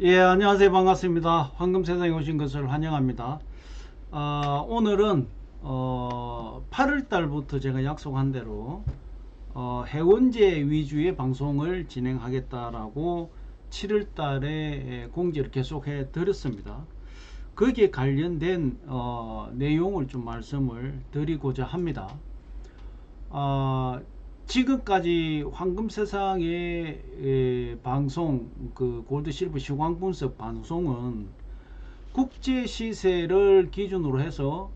예, 안녕하세요. 반갑습니다. 황금세상에 오신 것을 환영합니다. 아, 오늘은 어, 8월 달부터 제가 약속한 대로 어, 해원제 위주의 방송을 진행하겠다라고 7월 달에 공지를 계속해 드렸습니다. 거기에 관련된 어, 내용을 좀 말씀을 드리고자 합니다. 아, 지금까지 황금 세상의 에, 방송 그 골드 실버 시황 분석 방송은 국제 시세를 기준으로 해서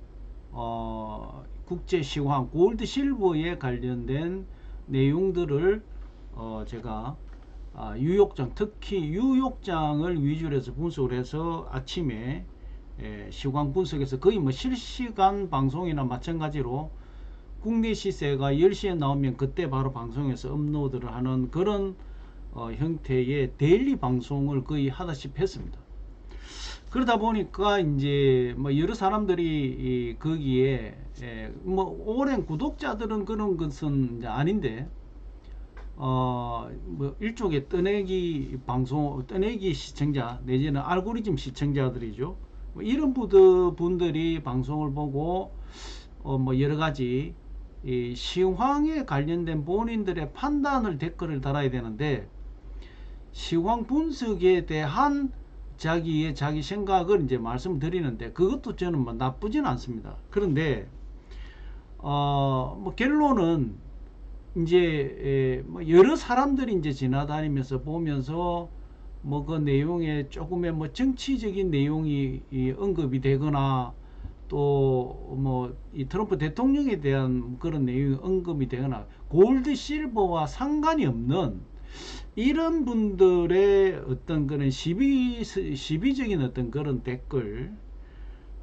어, 국제 시황 골드 실버에 관련된 내용들을 어, 제가 아, 유욕장 특히 유욕장을 위주로 해서 분석을 해서 아침에 에, 시황 분석에서 거의 뭐 실시간 방송이나 마찬가지로 국내 시세가 10시에 나오면 그때 바로 방송에서 업로드를 하는 그런 어, 형태의 데일리 방송을 거의 하다시피 했습니다. 그러다 보니까 이제 뭐 여러 사람들이 이 거기에 에, 뭐 오랜 구독자들은 그런 것은 아닌데 어뭐 일종의 떠내기 방송 떠내기 시청자 내지는 알고리즘 시청자들이죠. 뭐 이런 분들이 방송을 보고 어 뭐 여러 가지 이 시황에 관련된 본인들의 판단을 댓글을 달아야 되는데 시황 분석에 대한 자기의 자기 생각을 이제 말씀드리는데 그것도 저는 뭐 나쁘진 않습니다. 그런데 어 뭐 결론은 이제 뭐 여러 사람들이 이제 지나다니면서 보면서 뭐 그 내용에 조금의 뭐 정치적인 내용이 언급이 되거나 또 뭐 이 트럼프 대통령에 대한 그런 내용이 언급이 되거나 골드 실버와 상관이 없는 이런 분들의 어떤 그런 시비 시비적인 어떤 그런 댓글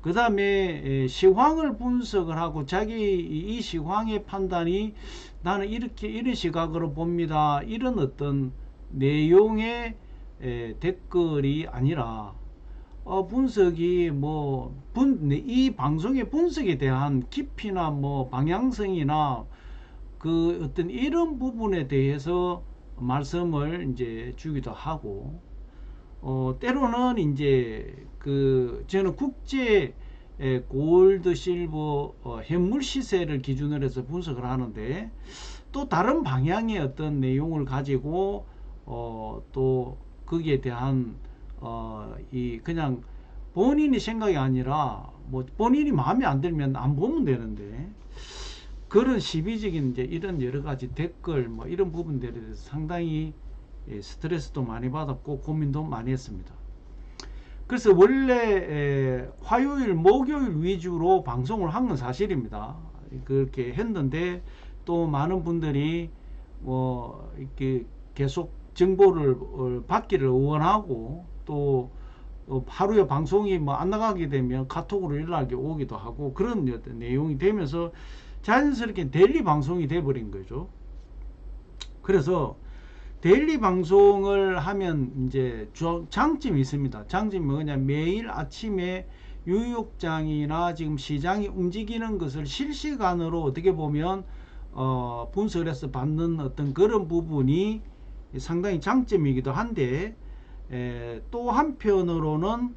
그 다음에 시황을 분석을 하고 자기 이 시황의 판단이 나는 이렇게 이런 시각으로 봅니다. 이런 어떤 내용의 댓글이 아니라 어, 분석이 뭐, 분, 이 방송의 분석에 대한 깊이나 뭐 방향성이나 그 어떤 이런 부분에 대해서 말씀을 이제 주기도 하고, 어, 때로는 이제 그 저는 국제 골드 실버 어, 현물 시세를 기준으로 해서 분석을 하는데 또 다른 방향의 어떤 내용을 가지고 어, 또 거기에 대한 어, 이 그냥 본인이 생각이 아니라 뭐 본인이 마음에 안 들면 안 보면 되는데 그런 시비적인 이제 이런 여러 가지 댓글 뭐 이런 부분들에 대해서 상당히 예, 스트레스도 많이 받았고 고민도 많이 했습니다. 그래서 원래 화요일 목요일 위주로 방송을 한 건 사실입니다. 그렇게 했는데 또 많은 분들이 뭐 이렇게 계속 정보를 어, 받기를 원하고 또 어, 하루에 방송이 뭐 안 나가게 되면 카톡으로 연락이 오기도 하고 그런 내용이 되면서 자연스럽게 데일리 방송이 돼버린 거죠. 그래서 데일리 방송을 하면 이제 장점이 있습니다. 장점이 뭐냐 매일 아침에 유육장이나 지금 시장이 움직이는 것을 실시간으로 어떻게 보면 어, 분석을 해서 받는 어떤 그런 부분이 상당히 장점이기도 한데 에, 또 한편으로는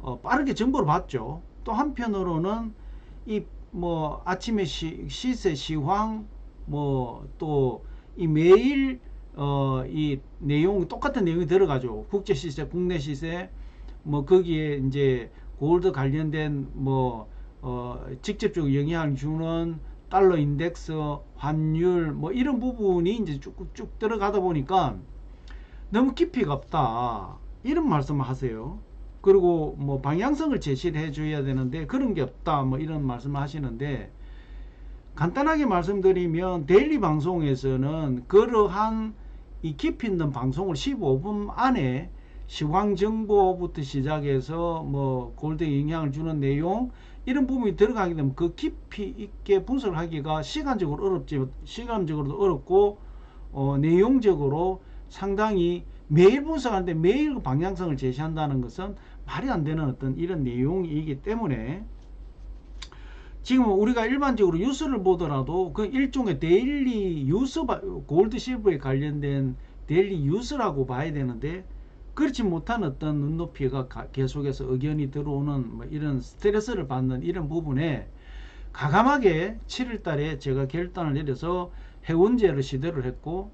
어, 빠르게 정보를 받죠. 또 한편으로는 이 뭐 아침에 시, 시세 시황 뭐 또 이 매일 어, 이 내용 똑같은 내용이 들어가죠. 국제 시세, 국내 시세 뭐 거기에 이제 골드 관련된 뭐 어, 직접적으로 영향을 주는 달러 인덱스, 환율 뭐 이런 부분이 이제 쭉쭉 들어가다 보니까 너무 깊이가 없다. 이런 말씀을 하세요. 그리고 뭐 방향성을 제시를 해 줘야 되는데 그런 게 없다. 뭐 이런 말씀을 하시는데 간단하게 말씀드리면 데일리 방송에서는 그러한 이 깊이 있는 방송을 15분 안에 시황 정보부터 시작해서 뭐 골드에 영향을 주는 내용 이런 부분이 들어가게 되면 그 깊이 있게 분석을 하기가 시간적으로 어렵지 시간적으로도 어렵고 어, 내용적으로 상당히 매일 분석하는데 매일 그 방향성을 제시한다는 것은 말이 안 되는 어떤 이런 내용이기 때문에 지금 우리가 일반적으로 뉴스를 보더라도 그 일종의 데일리 뉴스 골드 실버에 관련된 데일리 뉴스라고 봐야 되는데 그렇지 못한 어떤 눈높이가 가- 계속해서 의견이 들어오는 뭐 이런 스트레스를 받는 이런 부분에 가감하게 7월 달에 제가 결단을 내려서 해운제를 시도를 했고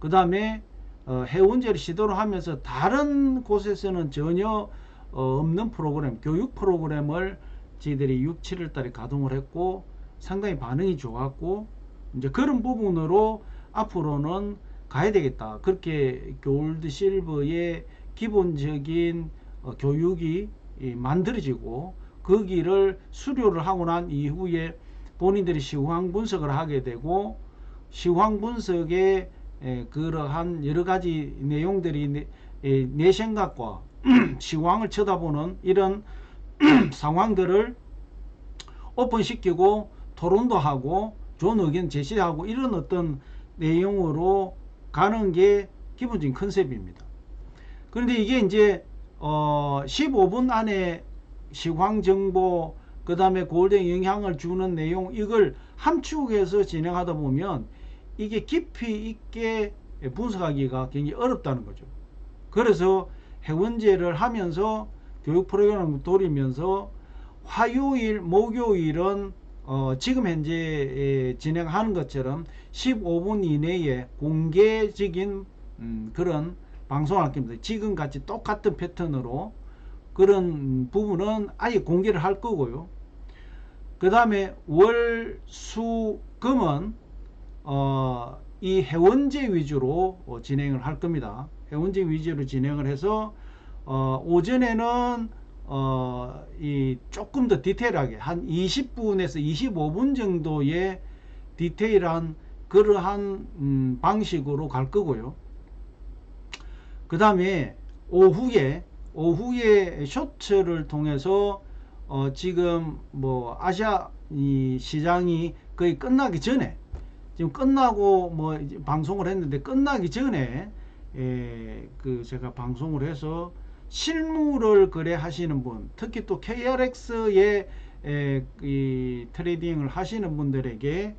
그 다음에 어, 해운제를 시도를 하면서 다른 곳에서는 전혀 어, 없는 프로그램 교육 프로그램을 저희들이 6, 7월 달에 가동을 했고 상당히 반응이 좋았고 이제 그런 부분으로 앞으로는 가야 되겠다. 그렇게 골드 실버의 기본적인 어, 교육이 이, 만들어지고 그 길을 수료를 하고 난 이후에 본인들이 시황 분석을 하게 되고 시황 분석에 에, 그러한 여러 가지 내용들이 내, 에, 내 생각과 시황을 쳐다보는 이런 상황들을 오픈시키고 토론도 하고 좋은 의견 제시하고 이런 어떤 내용으로 가는 게 기본적인 컨셉입니다. 그런데 이게 이제 어 15분 안에 시황 정보 그 다음에 골든 영향을 주는 내용 이걸 함축해서 진행하다 보면 이게 깊이 있게 분석하기가 굉장히 어렵다는 거죠. 그래서 해원제를 하면서 교육 프로그램을 돌리면서 화요일, 목요일은 어, 지금 현재 에, 진행하는 것처럼 15분 이내에 공개적인 음, 그런 방송을 할 겁니다. 지금 같이 똑같은 패턴으로 그런 부분은 아예 공개를 할 거고요. 그 다음에 월, 수, 금은 어, 이 해원제 위주로 어, 진행을 할 겁니다. 해원제 위주로 진행을 해서 어, 오전에는 어, 이 조금 더 디테일하게 한 20분에서 25분 정도의 디테일한 그러한 음, 방식으로 갈 거고요. 그 다음에 오후에 오후에 쇼츠를 통해서 어, 지금 뭐 아시아 이 시장이 거의 끝나기 전에 지금 끝나고 뭐 방송을 했는데 끝나기 전에 에, 그 제가 방송을 해서 실물을 거래하시는 분, 특히 또 KRX에 에, 이 트레이딩을 하시는 분들에게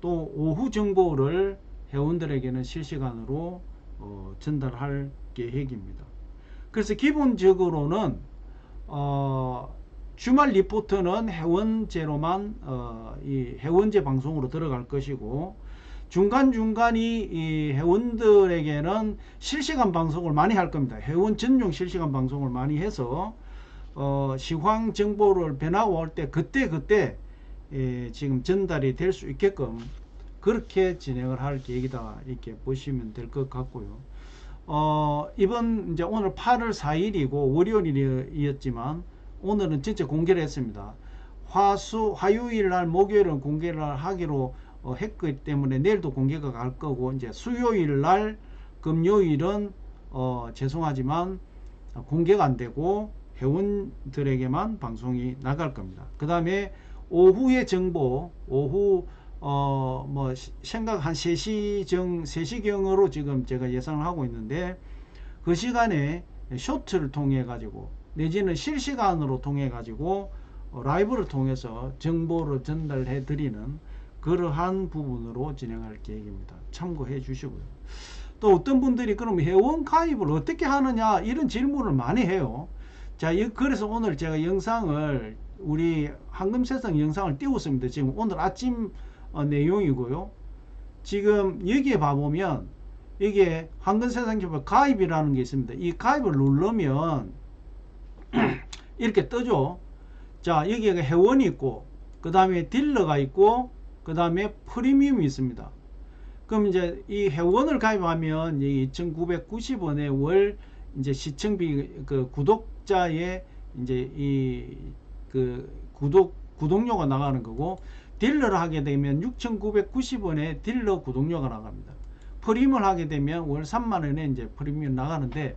또 오후 정보를 회원들에게는 실시간으로 어, 전달할 계획입니다. 그래서 기본적으로는 어, 주말 리포트는 회원제로만 어, 이 회원제 방송으로 들어갈 것이고 중간 중간이 이 회원들에게는 실시간 방송을 많이 할 겁니다. 회원 전용 실시간 방송을 많이 해서 어, 시황 정보를 변화가 올 때 그때 그때 예, 지금 전달이 될 수 있게끔 그렇게 진행을 할 계획이다 이렇게 보시면 될 것 같고요. 어, 이번 이제 오늘 8월 4일이고 월요일이었지만 오늘은 진짜 공개를 했습니다. 화수 화요일 날 목요일은 공개를 하기로 어, 했기 때문에 내일도 공개가 갈 거고 이제 수요일 날 금요일은 어, 죄송하지만 공개가 안 되고 회원들에게만 방송이 나갈 겁니다. 그 다음에 오후의 정보 오후 어 뭐 생각 한 3시 정 3시경으로 지금 제가 예상을 하고 있는데 그 시간에 쇼트를 통해 가지고 내지는 실시간으로 통해 가지고 어, 라이브를 통해서 정보를 전달해 드리는 그러한 부분으로 진행할 계획입니다. 참고해 주시고요. 또 어떤 분들이 그럼 회원 가입을 어떻게 하느냐 이런 질문을 많이 해요. 자, 이- 그래서 오늘 제가 영상을 우리 황금세상 영상을 띄웠습니다. 지금 오늘 아침 어, 내용이고요. 지금 여기에 봐보면 이게 황금세상 협회 가입이라는 게 있습니다. 이 가입을 누르면 이렇게 뜨죠. 자, 여기에 회원이 있고, 그 다음에 딜러가 있고, 그 다음에 프리미엄이 있습니다. 그럼 이제 이 회원을 가입하면 이 2,990원에 월 이제 시청비 그 구독자의 이제 이 그 구독 구독료가 나가는 거고 딜러를 하게 되면 6,990원에 딜러 구독료가 나갑니다. 프리미엄을 하게 되면 월 3만 원에 이제 프리미엄 나가는데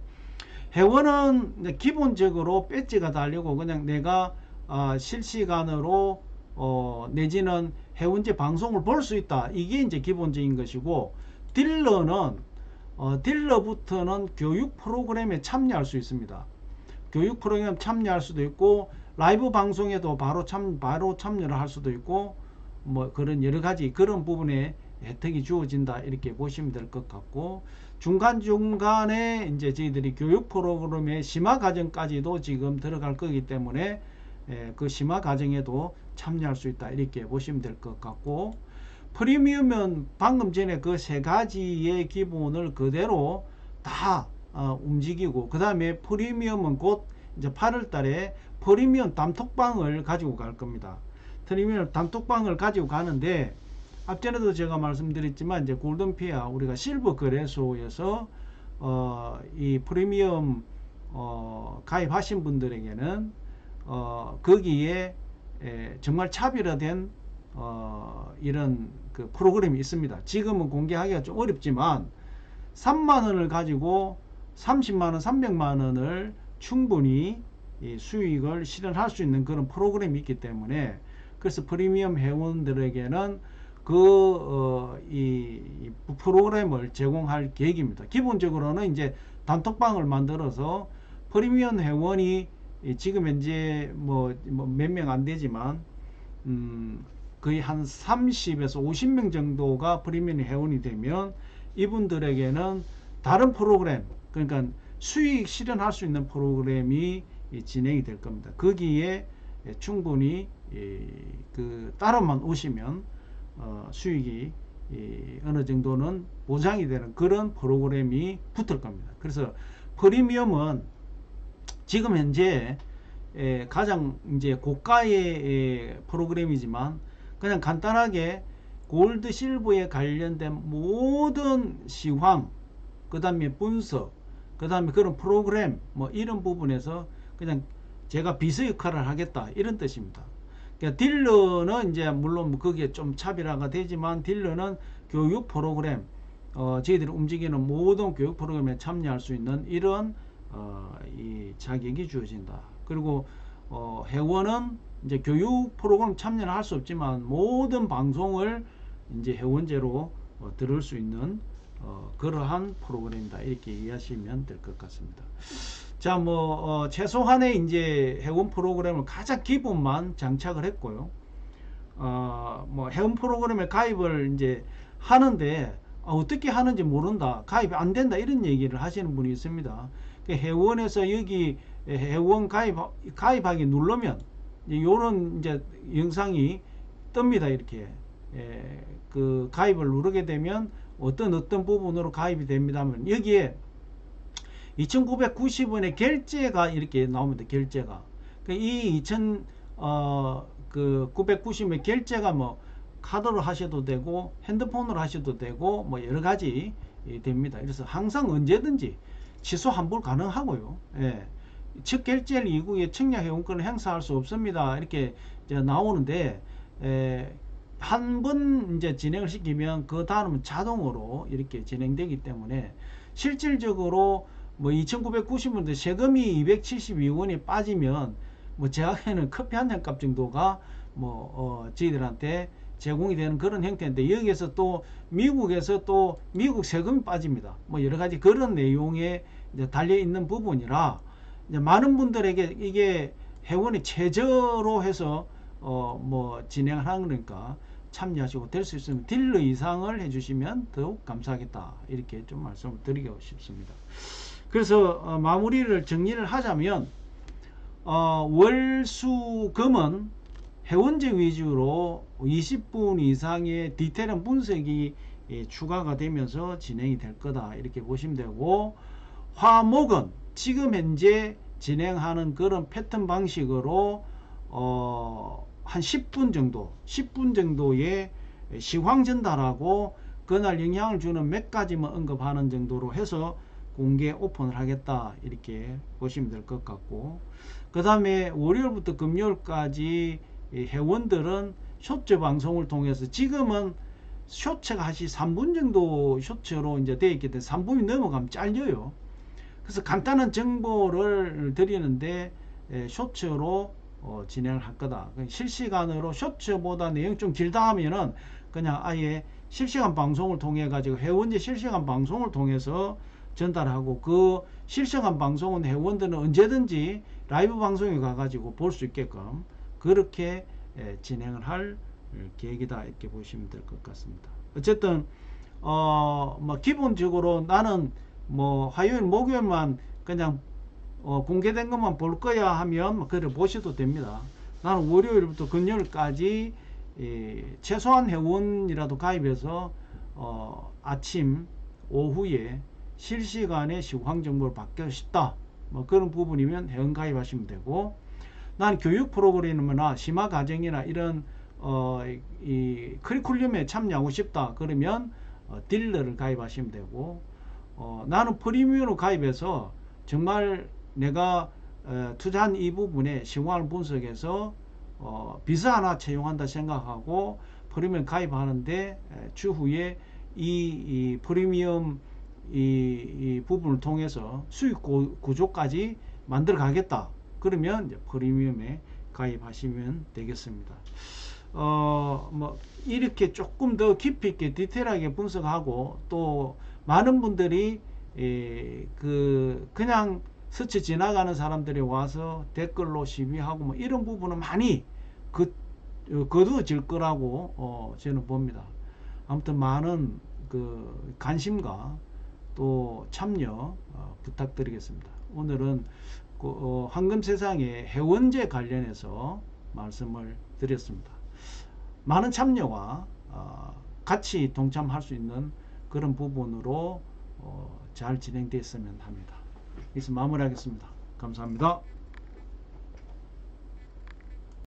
회원은 기본적으로 배지가 달리고 그냥 내가 아, 실시간으로 어, 내지는 해운제 방송을 볼 수 있다. 이게 이제 기본적인 것이고 딜러는 어, 딜러부터는 교육 프로그램에 참여할 수 있습니다. 교육 프로그램 참여할 수도 있고 라이브 방송에도 바로 참 바로 참여를 할 수도 있고 뭐 그런 여러 가지 그런 부분에 혜택이 주어진다 이렇게 보시면 될 것 같고 중간중간에 이제 저희들이 교육 프로그램의 심화 과정까지도 지금 들어갈 거기 때문에 예, 그 심화 과정에도 참여할 수 있다 이렇게 보시면 될 것 같고 프리미엄은 방금 전에 그 세 가지의 기본을 그대로 다 어, 움직이고 그 다음에 프리미엄은 곧 이제 8월 달에 프리미엄 단톡방을 가지고 갈 겁니다. 프리미엄 단톡방을 가지고 가는데 앞전에도 제가 말씀드렸지만 이제 골든피아 우리가 실버 거래소에서 어, 이 프리미엄 어, 가입하신 분들에게는 어, 거기에 에, 정말 차별화된 어, 이런 그 프로그램이 있습니다. 지금은 공개하기가 좀 어렵지만 3만 원을 가지고 30만 원, 300만 원을 충분히 이 수익을 실현할 수 있는 그런 프로그램이 있기 때문에 그래서 프리미엄 회원들에게는 그, 어, 프로그램을 제공할 계획입니다. 기본적으로는 이제 단톡방을 만들어서 프리미엄 회원이 이 지금 현재 뭐, 몇 명 안 되지만, 음, 거의 한 30에서 50명 정도가 프리미엄 회원이 되면 이분들에게는 다른 프로그램, 그러니까 수익 실현할 수 있는 프로그램이 이 진행이 될 겁니다. 거기에 충분히 이, 그 따라만 오시면 어, 수익이 이, 어느 정도는 보장이 되는 그런 프로그램이 붙을 겁니다. 그래서 프리미엄은 지금 현재 에, 가장 이제 고가의 에, 프로그램이지만 그냥 간단하게 골드 실버에 관련된 모든 시황 그 다음에 분석 그 다음에 그런 프로그램 뭐 이런 부분에서 그냥 제가 비서 역할을 하겠다 이런 뜻입니다. 그러니까 딜러는 이제 물론 거기에 좀 차별화가 되지만 딜러는 교육 프로그램 어, 저희들이 움직이는 모든 교육 프로그램에 참여할 수 있는 이런 어, 이 자격이 주어진다. 그리고 어, 회원은 이제 교육 프로그램 참여를 할 수 없지만 모든 방송을 이제 회원제로 어, 들을 수 있는 어, 그러한 프로그램이다 이렇게 이해하시면 될 것 같습니다. 자, 뭐 어, 최소한의 이제 회원 프로그램을 가장 기본만 장착을 했고요. 어, 뭐 회원 프로그램에 가입을 이제 하는데 어, 떻게 하는지 모른다, 가입이 안 된다 이런 얘기를 하시는 분이 있습니다. 그 회원에서 여기 회원 가입 가입하기 누르면 이런 이제 영상이 뜹니다 이렇게 예, 그 가입을 누르게 되면 어떤 어떤 부분으로 가입이 됩니다만 여기에 2,990원의 결제가 이렇게 나옵니다. 결제가. 그이 2,000, 어, 그 990원의 결제가 뭐 카드로 하셔도 되고 핸드폰으로 하셔도 되고 뭐 여러 가지 됩니다. 그래서 항상 언제든지 취소 환불 가능하고요. 예. 첫 결제일 이후에 청약 회원권을 행사할 수 없습니다. 이렇게 나오는데 한번 이제 진행을 시키면 그 다음은 자동으로 이렇게 진행되기 때문에 실질적으로 뭐 2,990원인데 세금이 272원이 빠지면 뭐 제약에는 커피 한 잔 값 정도가 뭐 어, 저희들한테 제공이 되는 그런 형태인데 여기에서 또 미국에서 또 미국 세금이 빠집니다. 뭐 여러 가지 그런 내용에 달려 있는 부분이라 많은 분들에게 이게 회원이 최저로 해서 어 뭐 진행을 하는 거니까 참여하시고 될 수 있으면 딜러 이상을 해주시면 더욱 감사하겠다 이렇게 좀 말씀을 드리고 싶습니다. 그래서 어, 마무리를 정리를 하자면 어, 월수금은 회원제 위주로 20분 이상의 디테일한 분석이 예, 추가가 되면서 진행이 될 거다. 이렇게 보시면 되고 화목은 지금 현재 진행하는 그런 패턴 방식으로 어, 한 10분 정도 10분 정도의 시황 전달하고 그날 영향을 주는 몇 가지만 언급하는 정도로 해서 공개 오픈을 하겠다 이렇게 보시면 될 것 같고. 그 다음에 월요일부터 금요일까지 회원들은 쇼츠 방송을 통해서 지금은 쇼츠가 하시 3분 정도 쇼츠로 이제 되어 있기 때문에 3분이 넘어가면 잘려요. 그래서 간단한 정보를 드리는데 쇼츠로 어, 진행을 할 거다. 실시간으로 쇼츠보다 내용 좀 길다 하면은 그냥 아예 실시간 방송을 통해 가지고 회원제 실시간 방송을 통해서 전달하고 그 실시간 방송은 회원들은 언제든지 라이브 방송에 가가지고 볼 수 있게끔 그렇게 진행을 할 계획이다 이렇게 보시면 될 것 같습니다. 어쨌든 어 뭐 기본적으로 나는 뭐 화요일 목요일만 그냥 어, 공개된 것만 볼 거야 하면 뭐 그래 보셔도 됩니다. 나는 월요일부터 금요일까지 이, 최소한 회원이라도 가입해서 어, 아침 오후에 실시간에 시황 정보를 받고 싶다. 뭐 그런 부분이면 회원 가입하시면 되고 난 교육 프로그램이나 심화 과정이나 이런 어, 이 커리큘럼에 참여하고 싶다. 그러면 어, 딜러를 가입하시면 되고 어, 나는 프리미엄으로 가입해서 정말 내가 어, 투자한 이 부분에 시황을 분석해서 어, 비자 하나 채용한다 생각하고 프리미엄 가입하는데 에, 추후에 이, 이 프리미엄 이, 이 부분을 통해서 수익 구, 구조까지 만들어 가겠다. 그러면 이제 프리미엄에 가입하시면 되겠습니다. 어, 뭐, 이렇게 조금 더 깊이 있게 디테일하게 분석하고 또 많은 분들이 에, 그, 그냥 스쳐 지나가는 사람들이 와서 댓글로 시비하고 뭐 이런 부분은 많이 그, 어, 거두어질 거라고 어, 저는 봅니다. 아무튼 많은 그 관심과 또 참여 어, 부탁드리겠습니다. 오늘은 그, 어, 황금 세상의 해원제 관련해서 말씀을 드렸습니다. 많은 참여와 어, 같이 동참할 수 있는 그런 부분으로 어, 잘 진행됐으면 합니다. 이것을 마무리하겠습니다. 감사합니다.